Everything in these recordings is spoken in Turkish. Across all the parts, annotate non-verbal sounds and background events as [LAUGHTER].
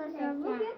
arkadaşlar. Bugün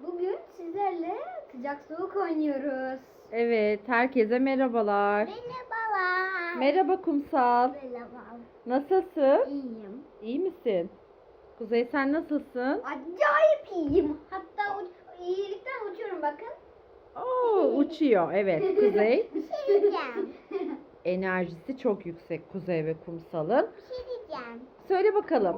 bugün sizlerle sıcak soğuk oynuyoruz. Evet, herkese merhabalar. Merhabalar. Merhaba Kumsal. Merhaba. Nasılsın? İyiyim. İyi misin? Kuzey sen nasılsın? Acayip iyiyim. Hatta uç- iyilikten uçuyorum bakın. Oo, uçuyor. Evet, Kuzey. [LAUGHS] Bir şey diyeceğim. Enerjisi çok yüksek Kuzey ve Kumsal'ın. Bir şey diyeceğim. Söyle bakalım.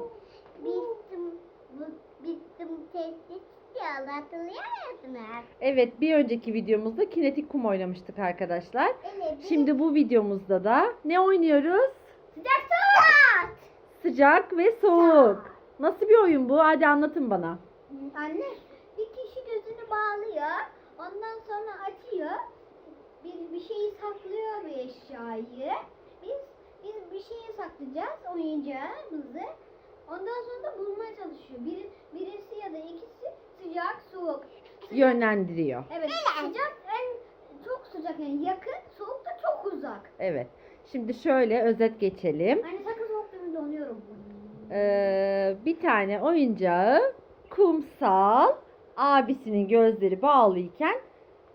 Bizim bu bizim tesis diyorlar hatırlıyor musunuz? Evet, bir önceki videomuzda kinetik kum oynamıştık arkadaşlar. Evet. Şimdi bu videomuzda da ne oynuyoruz? sıcak soğuk. Sıcak ve soğuk. Nasıl bir oyun bu? Hadi anlatın bana. Anne bir kişi gözünü bağlıyor. Ondan sonra açıyor. Bir, bir şeyi saklıyor bir eşyayı. Biz biz bir şeyi saklayacağız oyuncağımızı. Ondan sonra da bulmaya çalışıyor. Bir, birisi ya da ikisi sıcak soğuk. Sıcak- Yönlendiriyor. Evet sıcak en çok sıcak yani yakın soğuk da çok uzak. Evet. Şimdi şöyle özet geçelim. Hani sakın soğuk demin donuyorum. Ee, bir tane oyuncağı kumsal abisinin gözleri bağlıyken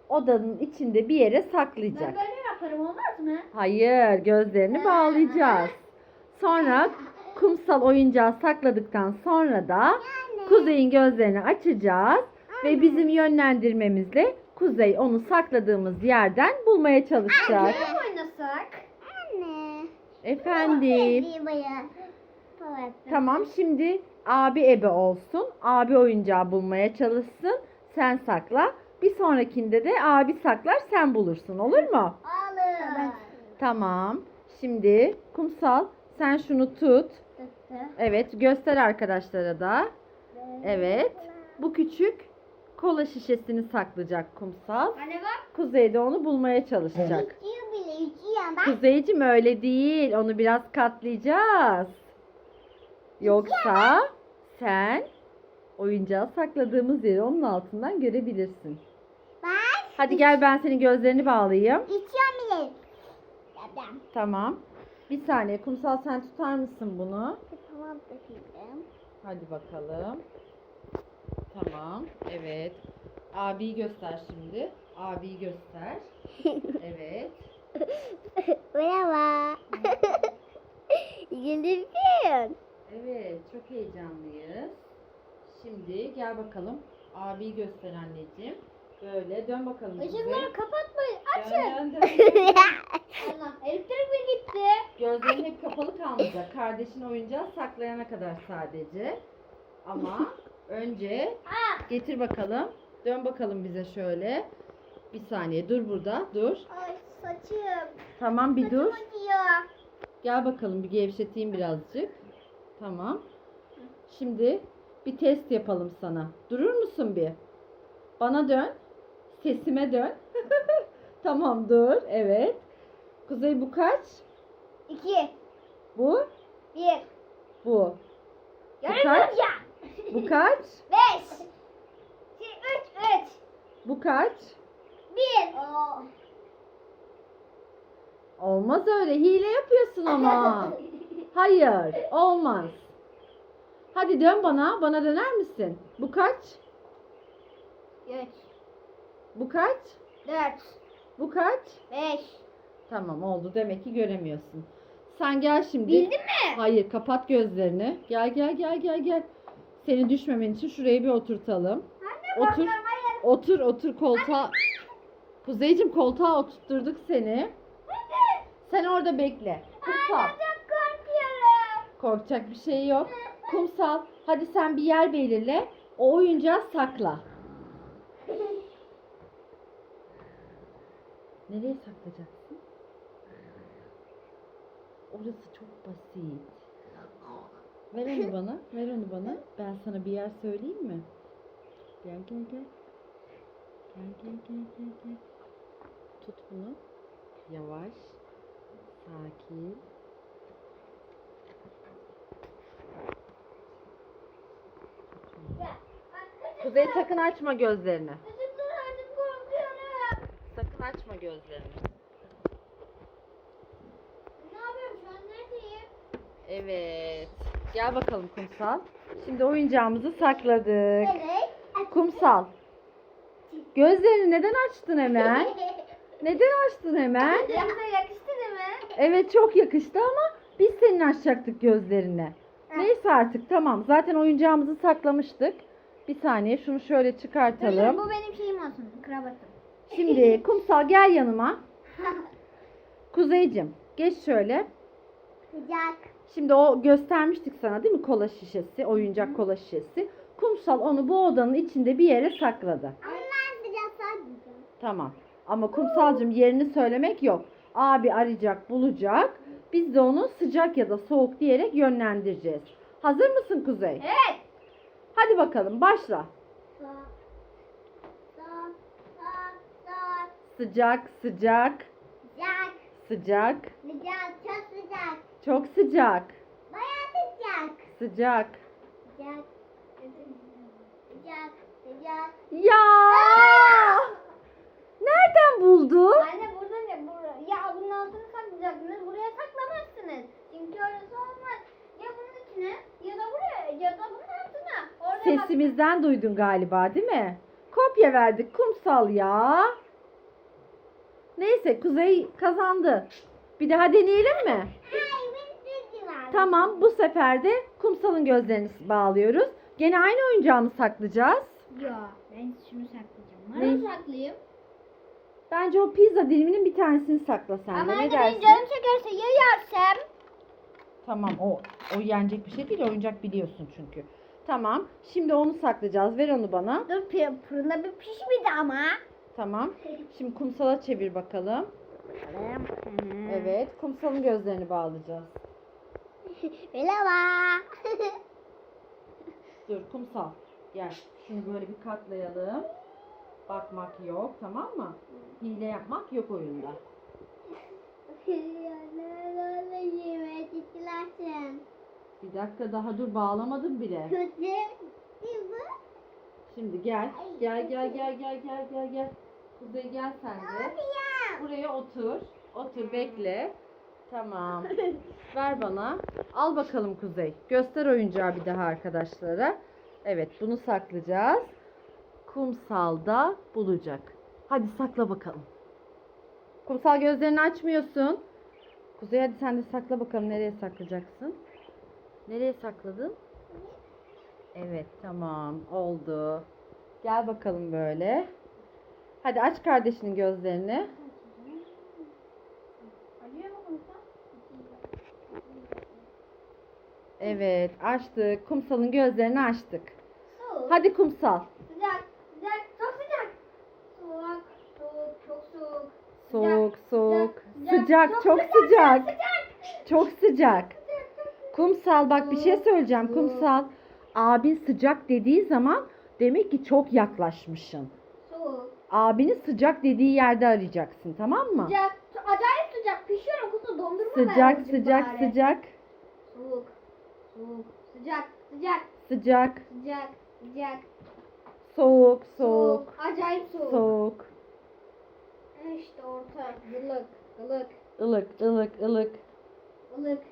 odanın içinde bir yere Ben saklayacak. böyle yaparım olmaz mı? Hayır, gözlerini bağlayacağız. Sonra kumsal oyuncağı sakladıktan sonra da Kuzey'in gözlerini açacağız ve bizim yönlendirmemizle Kuzey onu sakladığımız yerden bulmaya çalışacak. Ne oynasak? Anne. Efendim. Tamam şimdi abi ebe olsun. Abi oyuncağı bulmaya çalışsın. Sen sakla. Bir sonrakinde de abi saklar sen bulursun olur mu? Alın. Tamam. Şimdi kumsal sen şunu tut. Evet göster arkadaşlara da. Evet. Bu küçük kola şişesini saklayacak kumsal. Anne bak. Kuzey de onu bulmaya çalışacak. Bile bak. Kuzeycim öyle değil. Onu biraz katlayacağız. Yoksa sen oyuncağı sakladığımız yeri onun altından görebilirsin. Bak. Hadi gel ben senin gözlerini bağlayayım. İçiyor bile. Tamam. Bir saniye kumsal sen tutar mısın bunu? Tamam bakayım. Hadi bakalım. Tamam. Evet. Abiyi göster şimdi. Abiyi göster. [LAUGHS] Evet. Merhaba. [LAUGHS] Güldürsün. Evet, çok heyecanlıyız. Şimdi gel bakalım. Abiyi göster anneciğim. Böyle dön bakalım. Işıkları kapatmayın. Dön, Açın. dön, dön. [LAUGHS] Allah elektrik mi gitti? Gözlerin hep kapalı kalmayacak. Kardeşin oyuncağı saklayana kadar sadece. Ama önce getir bakalım. Dön bakalım bize şöyle. Bir saniye dur burada. Dur. Ay saçım. Tamam bir dur. Saçım acıyor. Gel bakalım bir gevşeteyim birazcık. Tamam. Şimdi bir test yapalım sana. Durur musun bir? Bana dön. Sesime dön. [LAUGHS] tamam dur. Evet. Kuzey bu kaç? İki. Bu. Bir. Bu. kaç? Görünmeyeceğim. Bu kaç? [LAUGHS] Beş. Şey, üç. Üç. Bu kaç? Bir. Oo. Olmaz öyle. Hile yapıyorsun ama. [LAUGHS] Hayır. Olmaz. Hadi dön bana. Bana döner misin? Bu kaç? Üç. Bu kaç? Dört. Bu kaç? Beş. Tamam oldu. Demek ki göremiyorsun. Sen gel şimdi. Bildin mi? Hayır kapat gözlerini. Gel gel gel gel gel. Seni düşmemen için şuraya bir oturtalım. Anne Otur. hayır. Otur otur koltuğa. Kuzeycim koltuğa oturtturduk seni. Sen orada bekle. Kumsal. Anne çok korkuyorum. Korkacak bir şey yok. Kumsal. Hadi sen bir yer belirle. O oyuncağı sakla. [LAUGHS] Nereye saklayacaksın? Orası çok basit. Ver onu [LAUGHS] bana. Ver onu bana. Ben sana bir yer söyleyeyim mi? Gel gel gel. Gel gel gel gel gel. Tut bunu. Yavaş. Sakin. Kuzey sakın açma gözlerini. Gözlerini. Ne yapıyorum şu an neredeyim? Evet. Gel bakalım kumsal. Şimdi oyuncağımızı sakladık. Evet. Kumsal. Gözlerini neden açtın hemen? [LAUGHS] Neden açtın hemen? Yoksa yakıştı değil mi? Evet çok yakıştı ama biz senin açacaktık gözlerini. Neyse artık tamam. Zaten oyuncağımızı saklamıştık. Bir saniye şunu şöyle çıkartalım. bu benim şeyim olsun. Kravatım. Şimdi kumsal gel yanıma. Kuzeycim geç şöyle. Sıcak. Şimdi o göstermiştik sana değil mi kola şişesi, oyuncak kola şişesi. Kumsal onu bu odanın içinde bir yere sakladı. Ama ben sıcak sadece. Tamam. Ama kumsalcım yerini söylemek yok. Abi arayacak, bulacak. Biz de onu sıcak ya da soğuk diyerek yönlendireceğiz. Hazır mısın Kuzey? Evet. Hadi bakalım başla. Soğuk. Soğuk. Soğuk. Soğuk. Sıcak, sıcak, Sıcak. sıcak, Sıcak. Çok sıcak. çok sıcak, Bayağı sıcak. sıcak. Sıcak. Sıcak. Sıcak. Ya! Nereden buldu? Anne burada ne? Bura. Ya bunun altını saklayacaksınız. Buraya saklamazsınız. Çünkü orası olmaz. Ya bunun içine ya da buraya ya da bunun altına. Orada bak- Sesimizden duydun galiba değil mi? Kopya verdik kumsal ya. Neyse Kuzey kazandı. Bir daha deneyelim mi? Tamam bu sefer de kumsalın gözlerini bağlıyoruz. Gene aynı oyuncağı mı saklayacağız? Ya ben şunu saklayacağım. Ne? Saklayayım. Bence o pizza diliminin bir tanesini sakla sen Ama de. Ne dersin? benim canım çekerse ya yersem? Tamam o o yenecek bir şey değil oyuncak biliyorsun çünkü. Tamam şimdi onu saklayacağız. Ver onu bana. Dur fırında bir pişmedi ama. Tamam. Şimdi kumsala çevir bakalım. Evet kumsalın gözlerini bağlayacağız. [LAUGHS] Merhaba. [LAUGHS] Dur kumsal. Gel. Şunu böyle bir katlayalım. Bakmak yok tamam mı? Hile yapmak yok oyunda. [LAUGHS] Bir dakika daha dur bağlamadım bile. Kötü? Şimdi gel. Gel gel gel gel gel gel gel. Kuzey gel sen de. Buraya otur. Otur bekle. Tamam. Ver bana. Al bakalım Kuzey. Göster oyuncağı bir daha arkadaşlara. Evet bunu saklayacağız. Kumsalda bulacak. Hadi sakla bakalım. Kumsal gözlerini açmıyorsun. Kuzey hadi sen de sakla bakalım nereye saklayacaksın. Nereye sakladın? Evet tamam oldu. Gel bakalım böyle. Hadi aç kardeşinin gözlerini. Evet açtık. Kumsalın gözlerini açtık. Soğuk. Hadi kumsal. Sıcak. Sıcak. Çok sıcak. Soğuk. Soğuk. Çok soğuk. Soğuk, soğuk. Sıcak. Sıcak, çok sıcak. Çok sıcak. Kumsal bak bir şey söyleyeceğim kumsal. Abin sıcak dediği zaman demek ki çok yaklaşmışsın. Soğuk. Abini sıcak dediği yerde arayacaksın tamam mı? Sıcak. Acayip sıcak. Pişiyorum kutu dondurma Sıcak, sıcak, bari. sıcak, Soğuk. Soğuk. Sıcak. Sıcak. sıcak, Sıcak. Sıcak. soğuk, soğuk, Acayip soğuk. soğuk, İşte orta. Ilık. Ilık. ılık, ılık, ılık. Ilık.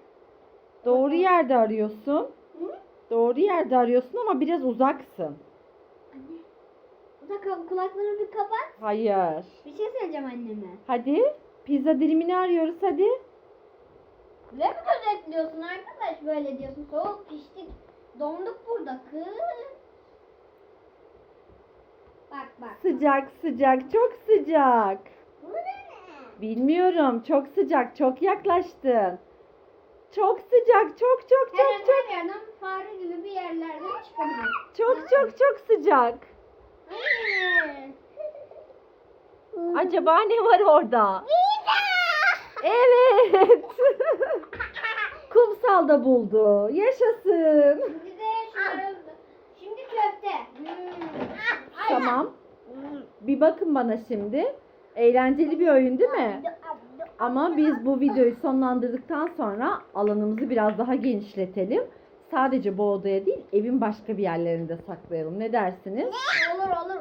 Doğru yerde arıyorsun. Hı? Doğru yerde arıyorsun ama biraz uzaksın. Anne. Uzak kulaklarını bir kapat. Hayır. Bir şey söyleyeceğim anneme. Hadi pizza dilimini arıyoruz hadi. Ne mi gözetliyorsun arkadaş böyle diyorsun. Soğuk piştik. Donduk burada kız. Bak bak. Sıcak sıcak çok sıcak. Bu ne? Bilmiyorum çok sıcak çok yaklaştın. Çok sıcak çok çok Her, çok çok her yerden fare gibi bir yerlerden çıkabilir. çok çok çok sıcak. Acaba ne var orada? Evet. [LAUGHS] Kumsal da buldu. Yaşasın. Şimdi de şöyle. Şimdi köfte. Tamam. Bir bakın bana şimdi. Eğlenceli bir oyun değil mi? Ama biz bu videoyu sonlandırdıktan sonra alanımızı biraz daha genişletelim. Sadece bu odaya değil, evin başka bir yerlerinde saklayalım. Ne dersiniz? Olur olur.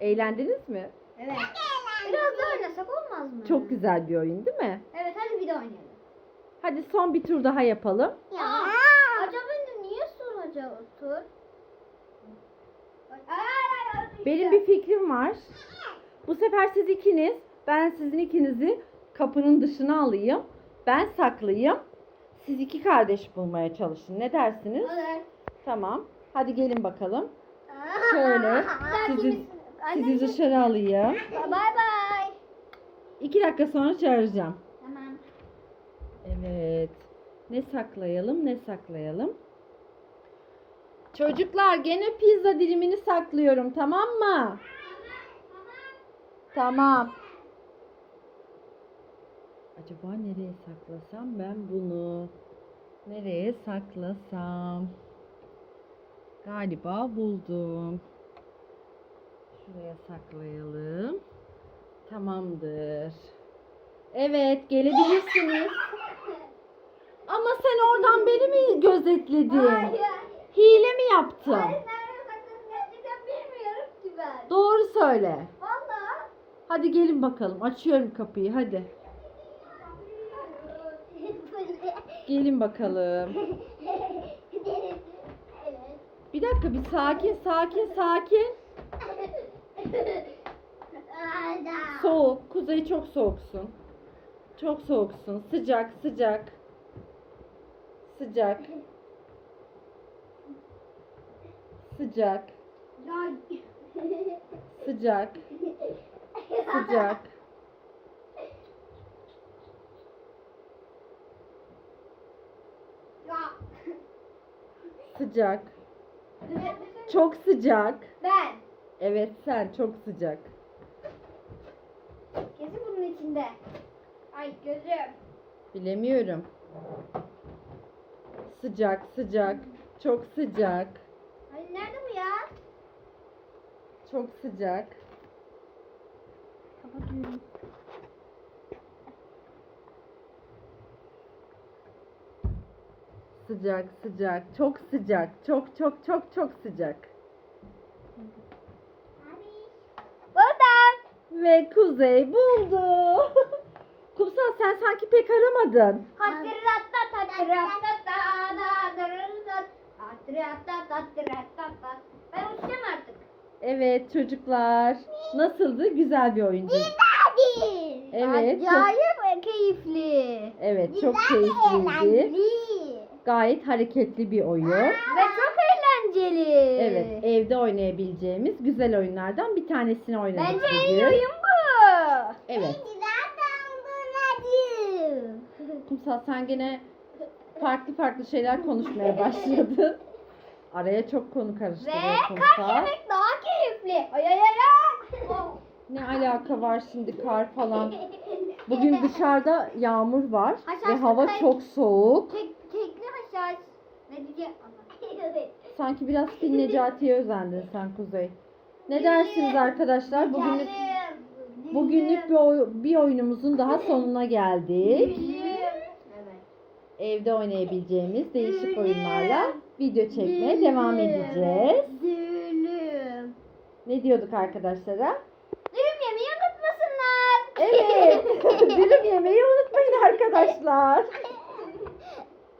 Eğlendiniz mi? Evet. Biraz daha oynasak olmaz mı? Çok güzel bir oyun değil mi? Evet hadi bir de oynayalım. Hadi son bir tur daha yapalım. Ya. Acaba niye tur? Ay, ay, düştü. Benim bir fikrim var. Bu sefer siz ikiniz, ben sizin ikinizi kapının dışına alayım. Ben saklayayım. Siz iki kardeş bulmaya çalışın. Ne dersiniz? Olur. Tamam. Hadi gelin bakalım. [LAUGHS] Şöyle sizi, sizi dışarı alayım. Bay bay. İki dakika sonra çağıracağım. Tamam. Evet. Ne saklayalım ne saklayalım. Çocuklar gene pizza dilimini saklıyorum tamam mı? Tamam. Acaba nereye saklasam ben bunu? Nereye saklasam? Galiba buldum. Şuraya saklayalım. Tamamdır. Evet, gelebilirsiniz. Ama sen oradan beni mi gözetledin? Hayır. Hile mi yaptın? Hayır nerede sakladığını gerçekten bilmiyorum ki ben. Doğru söyle. Valla. Hadi gelin bakalım. Açıyorum kapıyı hadi. Gelin bakalım. Bir dakika bir sakin sakin sakin. Soğuk. Kuzey çok soğuksun. Çok soğuksun. Sıcak sıcak. Sıcak. Sıcak. Sıcak. Sıcak. Sıcak. Çok sıcak. Ben. Evet sen çok sıcak. Kesin bunun içinde. Ay gözüm. Bilemiyorum. Sıcak sıcak. Çok sıcak. Ay nerede bu ya? Çok sıcak. Kapatıyorum. Sıcak sıcak. Çok sıcak. Çok çok çok çok sıcak. Burada. Ve Kuzey buldu. [LAUGHS] Kumsal sen sanki pek aramadın. Hatırlatta hatırlatta dırırdat. Hatırlatta hatırlatta. Ben uçacağım artık. Evet çocuklar. Nasıldı? Güzel bir oyundu. Hadi. Evet, çok- Acayip keyifli. Evet çok keyifliydi. Gayet hareketli bir oyun. Ve çok eğlenceli. Evet evde oynayabileceğimiz güzel oyunlardan bir tanesini oynadık Bence en iyi bugün. oyun bu. Evet. [LAUGHS] Kumsal sen gene farklı farklı şeyler konuşmaya başladın. [LAUGHS] Araya çok konu Ve karıştırıyor kar Kumsal. yemek daha keyifli. Ay ay ay ay. Ne alaka var şimdi kar falan. [LAUGHS] Bugün dışarıda yağmur var ve hava çok soğuk. Tek, tekli haşhaş. Ne diyeceğim? [LAUGHS] Sanki biraz Fil Necati'ye özendin sen Kuzey. Ne dersiniz arkadaşlar? Bugünlük bugünlük bir, oy- bir oyunumuzun daha sonuna geldik. Evde oynayabileceğimiz değişik oyunlarla video çekmeye devam edeceğiz. Ne diyorduk arkadaşlara? Dürüm yemeyi unutmasınlar. Evet. [LAUGHS] Dürüm yemeyi unutmayın arkadaşlar.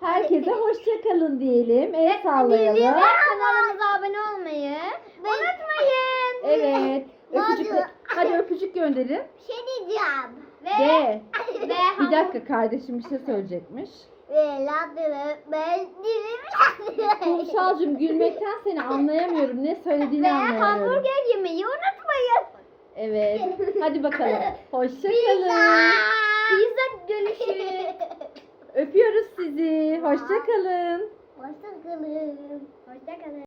Herkese hoşça kalın diyelim. El sallayalım. Ve kanalımıza abone olmayı unutmayın. Evet. Öpücük, hadi öpücük gönderin. Bir şey diyeceğim. Ve, Ve [LAUGHS] ve bir dakika kardeşim bir şey söyleyecekmiş. Kumsalcığım gülmekten seni anlayamıyorum. Ne söylediğini Ve anlayamıyorum. hamburger yemeyi unutmayın. Evet. Hadi bakalım. [LAUGHS] Hoşça Pizza. görüşürüz. Öpüyoruz sizi. Hoşça kalın. Hoşça kalın. Hoşça kalın.